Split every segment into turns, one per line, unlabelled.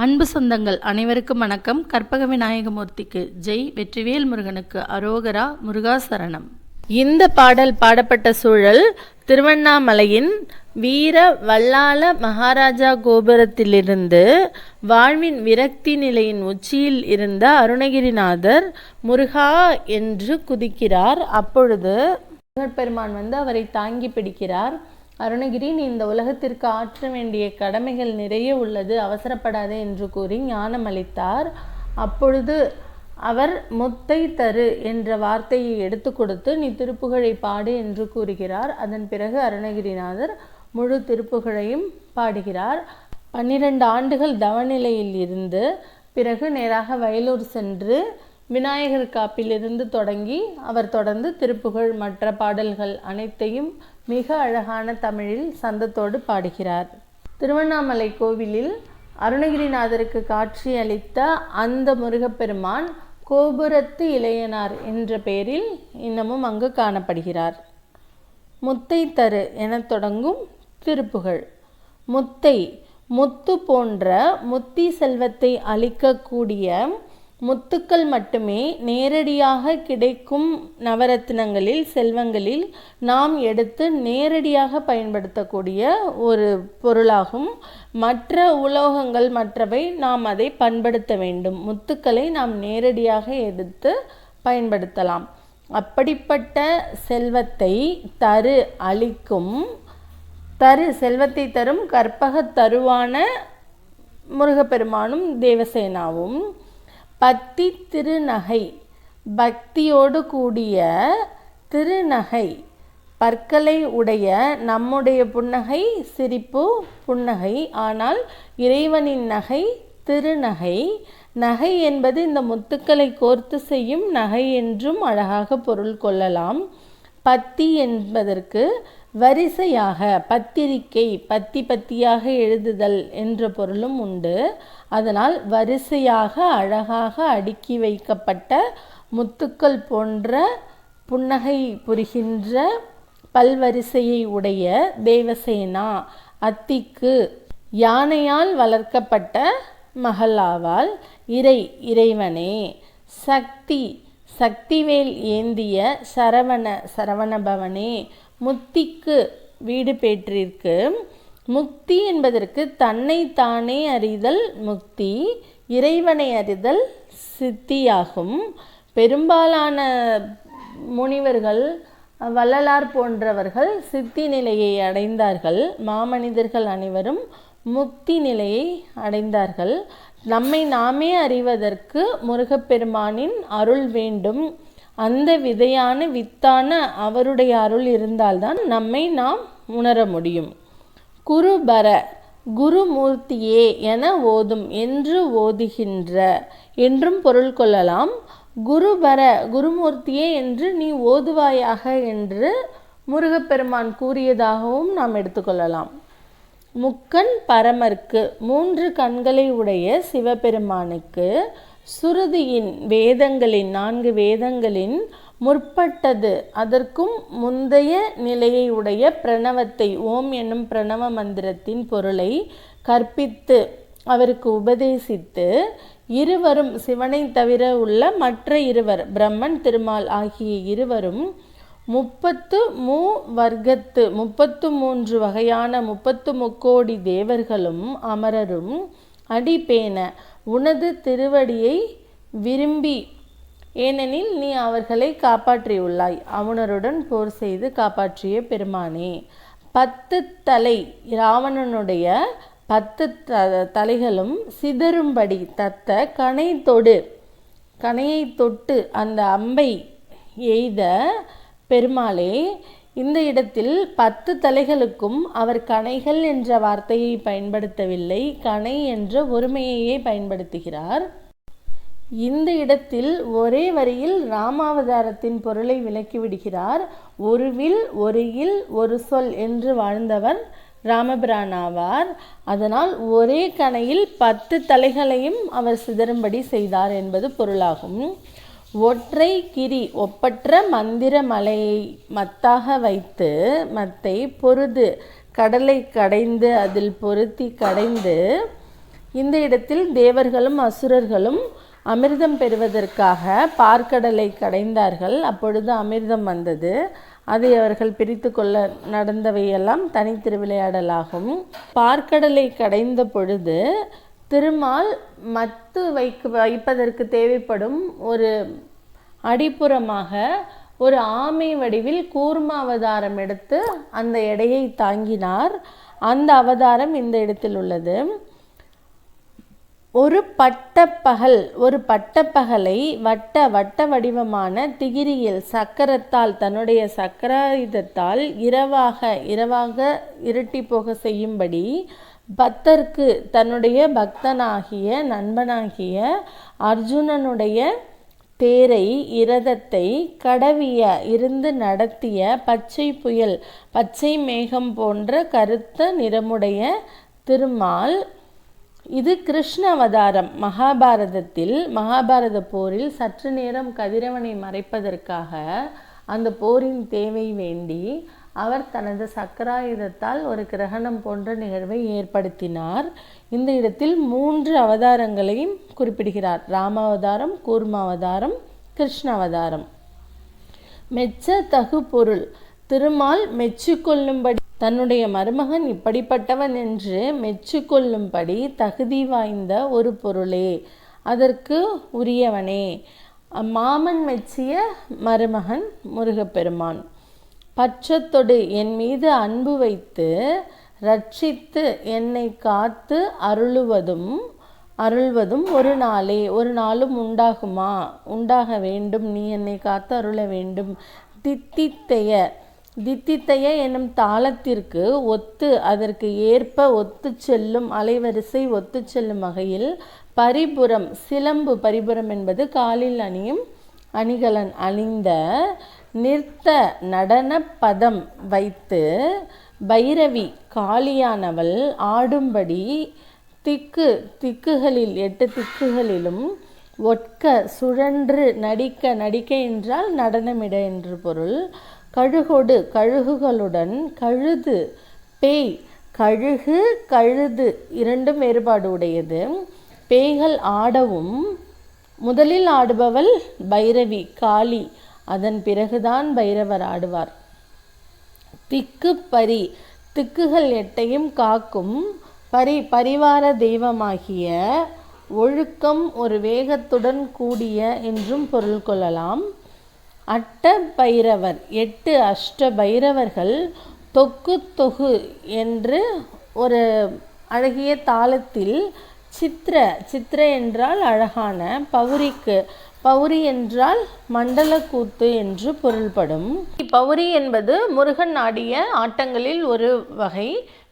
அன்பு சொந்தங்கள் அனைவருக்கும் வணக்கம். கற்பக விநாயகமூர்த்திக்கு ஜெய். வெற்றிவேல் முருகனுக்கு அரோகரா முருகாசரணம். இந்த பாடல் பாடப்பட்ட சூழல் திருவண்ணாமலையின் வீர வல்லாள மகாராஜா கோபுரத்திலிருந்து வாழ்வின் விரக்தி நிலையின் உச்சியில் இருந்த அருணகிரிநாதர் முருகா என்று குதிக்கிறார். அப்பொழுது பெருமான் வந்து அவரை தாங்கி பிடிக்கிறார். அருணகிரி நீ இந்த உலகத்திற்கு ஆற்ற வேண்டிய கடமைகள் நிறைய உள்ளது அவசரப்படாதே என்று கூறி ஞானம் அளித்தார். அப்பொழுது அவர் முத்தை தரு என்ற வார்த்தையை எடுத்து கொடுத்து நீ திருப்புகழை பாடு என்று கூறுகிறார். அதன் பிறகு அருணகிரிநாதர் முழு திருப்புகழையும் பாடுகிறார். பன்னிரண்டு ஆண்டுகள் தவநிலையில் இருந்து பிறகு நேராக வயலூர் சென்று விநாயகர் காப்பிலிருந்து தொடங்கி அவர் தொடர்ந்து திருப்புகழ் மற்ற பாடல்கள் அனைத்தையும் மிக அழகான தமிழில் சந்தத்தோடு பாடுகிறார். திருவண்ணாமலை கோவிலில் அருணகிரிநாதருக்கு காட்சி அளித்த அந்த முருகப்பெருமான் கோபுரத்து இளையனார் என்ற பெயரில் இன்னமும் அங்கு காணப்படுகிறார். முத்தை தரு எனத் தொடங்கும் திருப்புகழ். முத்தை முத்து போன்ற முத்தி செல்வத்தை அளிக்கக்கூடிய முத்துக்கள் மட்டுமே நேரடியாக கிடைக்கும் நவரத்தினங்களில் செல்வங்களில் நாம் எடுத்து நேரடியாக பயன்படுத்தக்கூடிய ஒரு பொருளாகும். மற்ற உலோகங்கள் மற்றவை நாம் அதை பண்படுத்த வேண்டும். முத்துக்களை நாம் நேரடியாக எடுத்து பயன்படுத்தலாம். அப்படிப்பட்ட செல்வத்தை தரு அளிக்கும் தரு செல்வத்தை தரும் கற்பக தருவான முருகப்பெருமானும் தேவசேனாவும் பத்தி திருநகை. பக்தியோடு கூடிய திருநகை. பற்களை உடைய நம்முடைய புன்னகை சிரிப்பு புன்னகை. ஆனால் இறைவனின் நகை திருநகை. நகை என்பது இந்த முத்துக்களை கோர்த்து செய்யும் நகை என்றும் அழகாக பொருள் கொள்ளலாம். பத்தி என்பதற்கு வரிசையாக பத்திரிக்கை பத்தி பத்தியாக எழுதுதல் என்ற பொருளும் உண்டு. அதனால் வரிசையாக அழகாக அடுக்கி வைக்கப்பட்ட முத்துக்கள் போன்ற புன்னகை புரிகின்ற பல்வரிசையை உடைய தேவசேனா அத்திக்கு யானையால் வளர்க்கப்பட்ட மகளாவால் இறை இறைவனே சக்தி சக்திவேல் ஏந்திய சரவண சரவணபவனே முத்திக்கு வீடு பெற்றிருக்கு. முக்தி என்பதற்கு தன்னை தானே அறிதல் முக்தி இறைவனை அறிதல் சித்தியாகும். பெரும்பாலான முனிவர்கள் வள்ளலார் போன்றவர்கள் சித்தி நிலையை அடைந்தார்கள். மாமனிதர்கள் அனைவரும் முக்தி நிலையை அடைந்தார்கள். நம்மை நாமே அறிவதற்கு முருகப்பெருமானின் அருள் வேண்டும். அந்த விதையான வித்தான அவருடைய அருள் இருந்தால்தான் நம்மை நாம் உணர முடியும். குருபர குருமூர்த்தியே என ஓதும் என்று ஓதுகின்ற என்றும் பொருள் கொள்ளலாம். குருபர குருமூர்த்தியே என்று நீ ஓதுவாயாக என்று முருகப்பெருமான் கூறியதாகவும் நாம் எடுத்துக்கொள்ளலாம் முக்கண் பரமர்க்கு மூன்று கண்களை உடைய சிவபெருமானுக்கு சுருதியின் வேதங்களின் நான்கு வேதங்களின் முற்பட்டது. அதற்கும் முந்தைய நிலையை உடைய பிரணவத்தை ஓம் என்னும் பிரணவ மந்திரத்தின் பொருளை கற்பித்து அவருக்கு உபதேசித்து இருவரும் சிவனை தவிர உள்ள மற்ற இருவர் பிரம்மன் திருமால் ஆகிய இருவரும் முப்பத்து மூ வர்க்கத்து முப்பத்து மூன்று வகையான முப்பத்து முக்கோடி தேவர்களும் அமரரும் அடிப்பேன. உனது திருவடியை விரும்பி ஏனெனில் நீ அவர்களை காப்பாற்றியுள்ளாய். அவனருடன் போர் செய்து காப்பாற்றிய பெருமானே. பத்து தலை இராவணனுடைய பத்து த தலைகளும் சிதறும்படி தத்த கனை தொடு கனையை தொட்டு அந்த அம்பை எய்த பெருமாளே இந்த இடத்தில் பத்து தலைகளுக்கும் அவர் கணைகள் என்ற வார்த்தையை பயன்படுத்தவில்லை கணை என்ற ஒருமையையே பயன்படுத்துகிறார். இந்த இடத்தில் ஒரே வரியில் ராமாவதாரத்தின் பொருளை விளக்கிவிடுகிறார் ஒரு வில் ஒரு இல் ஒரு சொல் என்று வாழ்ந்தவர் ராமபிரானாவார். அதனால் ஒரே கணையில் பத்து தலைகளையும் அவர் சிதறும்படி செய்தார் என்பது பொருளாகும். ஒற்றை கிரி ஒப்பற்ற மந்திர மலையை மத்தாக வைத்து மத்தை பொருது கடலை கடைந்து அதில் பொருத்தி கடைந்து இந்த இடத்தில் தேவர்களும் அசுரர்களும் அமிர்தம் பெறுவதற்காக பார்க்கடலை கடைந்தார்கள். அப்பொழுது அமிர்தம் வந்தது. அதை அவர்கள் பிரித்து கொள்ள நடந்தவையெல்லாம் தனித்திருவிளையாடலாகும். பார்க்கடலை கடைந்த பொழுது திருமால் மத்து வைக்க வைப்பதற்கு தேவைப்படும் ஒரு அடிப்புறமாக ஒரு ஆமை வடிவில் கூர்ம அவதாரம் எடுத்து அந்த எடையை தாங்கினார். அந்த அவதாரம் இந்த இடத்தில் உள்ளது. ஒரு பட்டப்பகல் ஒரு பட்டப்பகலை வட்ட வட்ட வடிவமான திகிரியில் சக்கரத்தால் தன்னுடைய சக்கராயுதத்தால் இரவாக இரவாக இருட்டி போக செய்யும்படி பக்தர்க்கு தன்னுடைய பக்தனாகிய நண்பனாகிய அர்ஜுனனுடைய தேரை இரதத்தை கடவிய இருந்து நடத்திய பச்சை புயல் பச்சை மேகம் போன்ற கருத்த நிறமுடைய திருமால். இது கிருஷ்ண அவதாரம். மகாபாரதத்தில் மகாபாரத போரில் சற்று நேரம் கதிரவனை மறைப்பதற்காக அந்த போரின் தேவை வேண்டி அவர் தனது சக்கராயுதத்தால் ஒரு கிரகணம் போன்ற நிகழ்வை ஏற்படுத்தினார். இந்த இடத்தில் மூன்று அவதாரங்களையும் குறிப்பிடுகிறார். ராமாவதாரம் கூர்மாவதாரம் கிருஷ்ண அவதாரம் மெச்ச தகு பொருள். திருமால் மெச்சுக்கொள்ளும்படி தன்னுடைய மருமகன் இப்படிப்பட்டவன் என்று மெச்சுக்கொள்ளும்படி தகுதி வாய்ந்த ஒரு பொருளே. அதற்கு உரியவனே. மாமன் மெச்சிய மருமகன் முருகப்பெருமான். பச்சத்தொடு என் மீது அன்பு வைத்து ரட்சித்து என்னை காத்து அருளுவதும் அருள்வதும் ஒரு நாளே ஒரு நாளும் உண்டாகுமா? உண்டாக வேண்டும். நீ என்னை காத்து அருள வேண்டும். தித்தித்தைய தித்தித்தைய என்னும் தாளத்திற்கு ஒத்து அதற்கு ஏற்ப ஒத்து செல்லும் அலைவரிசை ஒத்து செல்லும் வகையில் பரிபுரம் சிலம்பு பரிபுரம் என்பது காலில் அணியும் அணிகலன் அணிந்த நிறுத்த நடன பதம் வைத்து பைரவி காளியானவள் ஆடும்படி திக்கு திக்குகளில் எட்டு திக்குகளிலும் ஒட்க சுழன்று நடிக்க நடிக்க என்றால் நடனமிட என்று பொருள். கழுகொடு கழுகுகளுடன் கழுது பேய் கழுகு கழுது இரண்டும் வேறுபாடு உடையது. பேய்கள் ஆடவும் முதலில் ஆடுபவள் பைரவி காளி அதன் பிறகுதான் பைரவர் ஆடுவார். திக்கு பரி திக்குகள் எட்டையும் காக்கும் பரி பரிவார தெய்வமாகிய ஒழுக்கம் ஒரு வேகத்துடன் கூடிய என்றும் பொருள் கொள்ளலாம். அட்ட பைரவர் எட்டு அஷ்ட பைரவர்கள் தொக்கு தொகு என்று ஒரு அழகிய தாளத்தில் சித்திர சித்திர என்றால் அழகான பௌரிக்கு பௌரி என்றால் மண்டல கூத்து என்று பொருள்படும். பௌரி என்பது முருகன் ஆடிய ஆட்டங்களில் ஒரு வகை.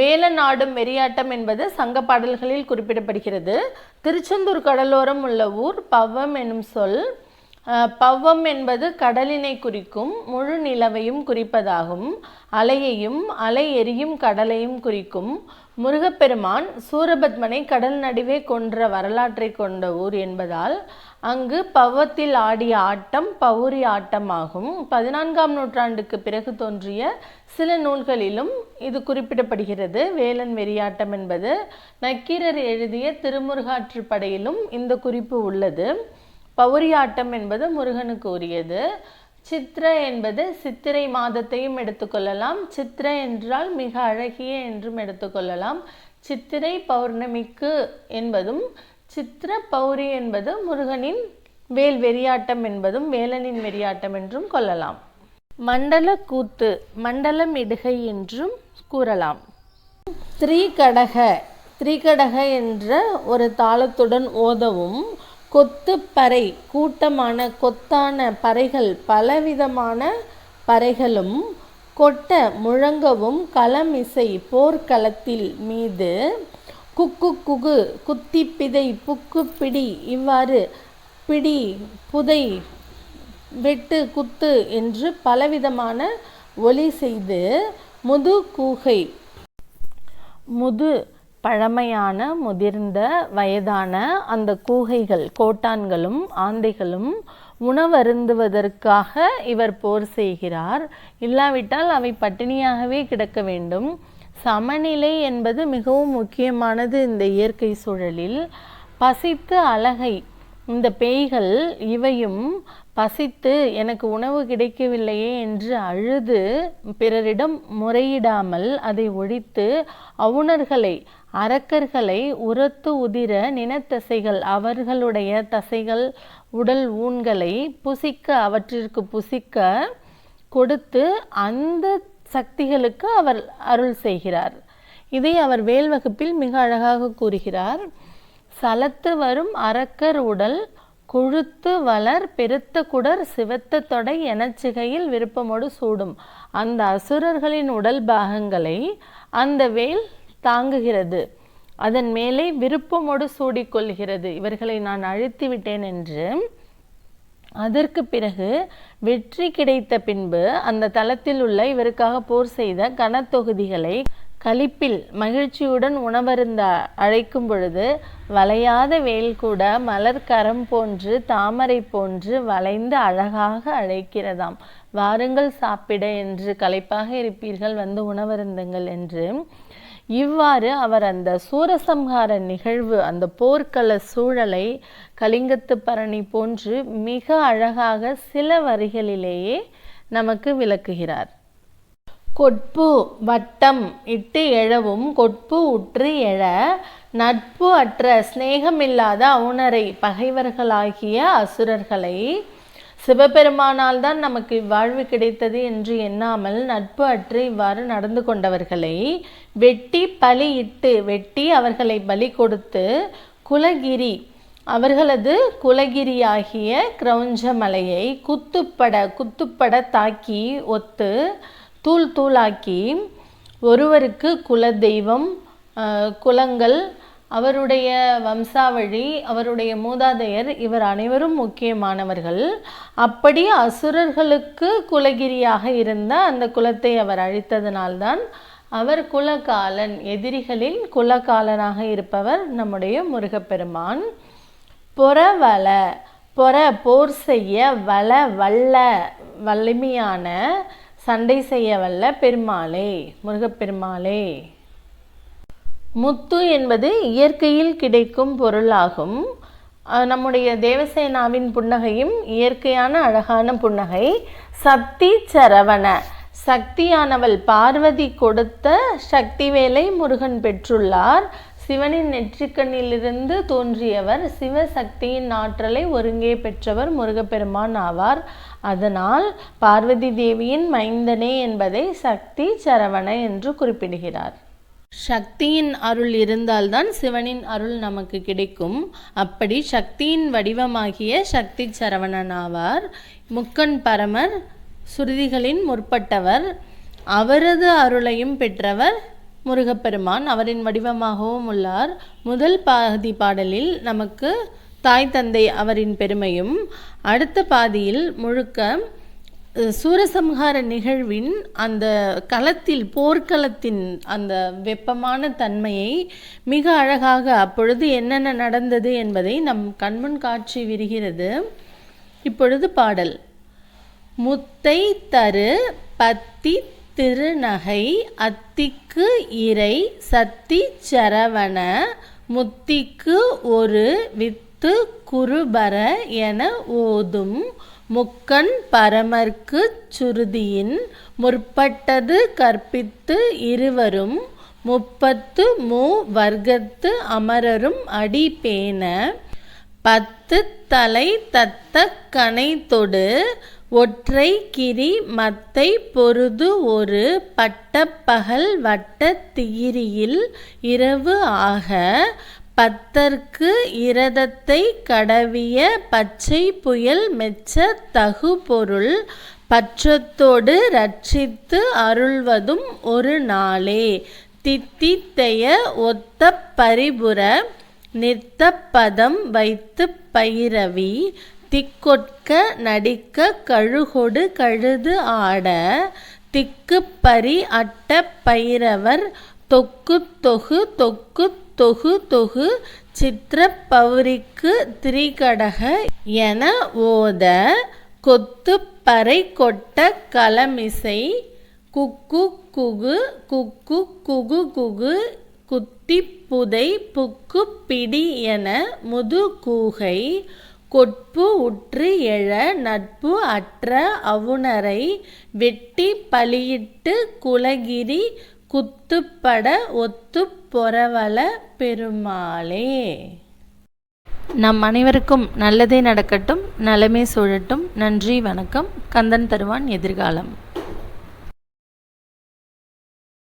வேலன் ஆடும் வெறியாட்டம் என்பது சங்க பாடல்களில் குறிப்பிடப்படுகிறது. திருச்செந்தூர் கடலோரம் உள்ள ஊர் பவ்வம் எனும் சொல். பவ்வம் என்பது கடலினை குறிக்கும் முழு நிலவையும் குறிப்பதாகும். அலையையும் அலை எரியும் கடலையும் குறிக்கும். முருகப்பெருமான் சூரபத்மனை கடல் நடுவே கொன்ற வரலாற்றை கொண்ட ஊர் என்பதால் அங்கு பவ்வத்தில் ஆடிய ஆட்டம் பௌரி ஆட்டமாகும். பதினான்காம் நூற்றாண்டுக்கு பிறகு தோன்றிய சில நூல்களிலும் இது குறிப்பிடப்படுகிறது. வேலன் வெறியாட்டம் என்பது நக்கீரர் எழுதிய திருமுருகாற்றுப்படையிலும் இந்த குறிப்பு உள்ளது. பௌரியாட்டம் என்பது முருகனுக்கு உரியது. சித்திர என்பது சித்திரை மாதத்தையும் எடுத்துக்கொள்ளலாம் சித்திர என்றால் மிக அழகிய என்றும் எடுத்துக்கொள்ளலாம் சித்திரை பௌர்ணமிக்கு என்பதும் சித்திர பௌரி என்பது முருகனின் வேல் வெறியாட்டம் என்பதும் வேலனின் வெறியாட்டம் என்றும் கொள்ளலாம். மண்டல கூத்து மண்டலம் இடுகை என்றும் கூறலாம். திரிகடக திரிகடக என்ற ஒரு தாளத்துடன் ஓதவும் கொத்து பறை கூட்டமான கொத்தான பறைகள் பலவிதமான பறைகளும் கொட்ட முழங்கவும் களமிசை போர்க்களத்தில் மீது குக்கு குகு குத்தி பிதை புக்கு பிடி இவ்வாறு பிடி புதை வெட்டு குத்து என்று பலவிதமான ஒலி செய்து முது கூகை. முது பழமையான முதிர்ந்த வயதான அந்த கூகைகள் கோட்டான்களும் ஆந்தைகளும் உணவருந்துவதற்காக இவர் போர் செய்கிறார். இல்லாவிட்டால் அவை பட்டினியாகவே கிடக்க வேண்டும். சமநிலை என்பது மிகவும் முக்கியமானது இந்த இயற்கை சூழலில். பசித்து அழகை இந்த பேய்கள் இவையும் பசித்து எனக்கு உணவு கிடைக்கவில்லையே என்று அழுது பிறரிடம் முறையிடாமல் அதை ஒழித்து அவுணர்களை அரக்கர்களை உரத்து உதிர நினத்தசைகள் அவர்களுடைய தசைகள் உடல் ஊன்களை புசிக்க அவற்றிற்கு புசிக்க கொடுத்து அந்த சக்திகளுக்கு அவர் அருள் செய்கிறார். இதை அவர் வேல் வகுப்பில் மிக அழகாக கூறுகிறார். சலத்து வரும் அரக்கர் உடல் கொழுத்து வளர் பெருத்த குடர் சிவத்த தொடை எனச்சிகையில் விருப்பமோடு சூடும். அந்த அசுரர்களின் உடல் பாகங்களை அந்த வேல் தாங்குகிறது. அதன் மேலே விருப்பமோடு சூடிக்கொள்கிறது. இவர்களை நான் அழித்து விட்டேன் என்று அதற்கு பிறகு வெற்றி கிடைத்த பின்பு அந்த தளத்தில் உள்ள இவருக்காக போர் செய்த கனத்தொகுதிகளை களிப்பில் மகிழ்ச்சியுடன் உணவருந்த அழைக்கும் பொழுது வளையாத வேல் கூட மலர் கரம் போன்று தாமரை போன்று வளைந்து அழகாக அழைக்கிறதாம். வாருங்கள் சாப்பிட என்று களைப்பாக இருப்பீர்கள் வந்து உணவருந்துங்கள் என்று. இவ்வாறு அவர் அந்த சூரசம்ஹார நிகழ்வு அந்த போர்க்கள சூழலை கலிங்கத்து பரணி போன்று மிக அழகாக சில வரிகளிலேயே நமக்கு விளக்குகிறார். கொட்பு வட்டம் இட்டு எழவும் கொட்பு உற்று எழ நட்பு அற்ற சிநேகமில்லாத அவுணரை பகைவர்களாகிய அசுரர்களை சிவபெருமானால் தான் நமக்கு இவ்வாழ்வு கிடைத்தது என்று எண்ணாமல் நட்பு அற்று இவ்வாறு நடந்து கொண்டவர்களை வெட்டி பலியிட்டு வெட்டி அவர்களை பலி கொடுத்து குலகிரி அவர்களது குலகிரியாகிய கிரௌஞ்ச மலையை குத்துப்பட குத்துப்பட தாக்கி ஒத்து தூள் தூளாக்கி ஒருவருக்கு குல தெய்வம் குலங்கள் அவருடைய வம்சாவழி அவருடைய மூதாதையர் இவர் அனைவரும் முக்கியமானவர்கள். அப்படி அசுரர்களுக்கு குலகிரியாக இருந்த அந்த குலத்தை அவர் அழித்ததனால்தான் அவர் குலகாலன் எதிரிகளில் குலகாலனாக இருப்பவர் நம்முடைய முருகப்பெருமான். பொறவல பொற போர் செய்ய வள வல்ல வலிமையான சண்டை செய்ய வல்ல பெருமாளே முருகப்பெருமாளே. முத்து என்பது இயற்கையில் கிடைக்கும் பொருளாகும். நம்முடைய தேவசேனாவின் புன்னகையும் இயற்கையான அழகான புன்னகை. சக்தி சரவண. சக்தியானவள் பார்வதி கொடுத்த சக்தி வேலை முருகன் பெற்றுள்ளார். சிவனின் நெற்றிக்கண்ணிலிருந்து தோன்றியவர் சிவசக்தியின் ஆற்றலை ஒருங்கே பெற்றவர் முருகப்பெருமான் ஆவார். அதனால் பார்வதி தேவியின் மைந்தனே என்பதை சக்தி சரவண என்று குறிப்பிடுகிறார். சக்தியின் அருள் இருந்தால்தான் சிவனின் அருள் நமக்கு கிடைக்கும். அப்படி சக்தியின் வடிவமாகிய சக்தி சரவணன் ஆவார் முக்கன் பரமர் சுருதிகளின் முற்பட்டவர். அவரது அருளையும் பெற்றவர் முருகப்பெருமான். அவரின் வடிவமாகவும் உள்ளார். முதல் பாதி பாடலில் நமக்கு தாய் தந்தை அவரின் பெருமையும் அடுத்த பாதியில் முழுக்க சூரசம்ஹார நிகழ்வின் அந்த களத்தில் போர்க்களத்தின் அந்த வெப்பமான தன்மையை மிக அழகாக அப்பொழுது என்னென்ன நடந்தது என்பதை நம் கண்முன் காட்சி விரிகிறது. இப்பொழுது பாடல். முத்தை தரு பத்தி திருநகை அத்திக்கு இறை சத்தி சரவண முத்திக்கு ஒரு வித்து குருபர என ஓதும் முக்கண் பரமர்க்கு சுருதியின் முற்பட்டது கற்பித்து இருவரும் முப்பத்து மூ வர்க்கத்து அமரரும் அடி பேண பத்து தலை தத்த கனை தொடு ஒற்றை கிரி மத்தை பொருது ஒரு பட்டப்பகல் வட்ட திகிரியில் இரவு ஆக பத்தர்க்கு இரதத்தை கடவிய பச்சை புயல் மெச்ச தகு பொருள் பற்றத்தோடு ரட்சித்து அருள்வதும் ஒரு நாளே. தித்தித்தைய ஒத்த பரிபுற நிற்த்தப்பதம் வைத்து பயிரவி திக்கொட்க நடிக்க கழுகொடு கழுது ஆட திக்கு அட்ட பயிரவர் தொக்கு தொகு தொக்கு தொகு தொகு சித்திர பௌரிக்கு திரிகடக என ஓத கொத்து பறை கொட்ட களமிசை குக்கு குகு குக்கு குகு குகு குத்தி புதை புக்கு பிடி என முது கூகை கொட்பு உற்று எழ நட்பு அற்ற அவுணரை வெட்டி பலியிட்டு குலகிரி குத்துப்பட ஒத்து பொரவல பெருமாளே. நம் அனைவருக்கும் நல்லதே நடக்கட்டும் நலமே சூழட்டும். நன்றி வணக்கம். கந்தன் தருவான் எதிர்காலம்.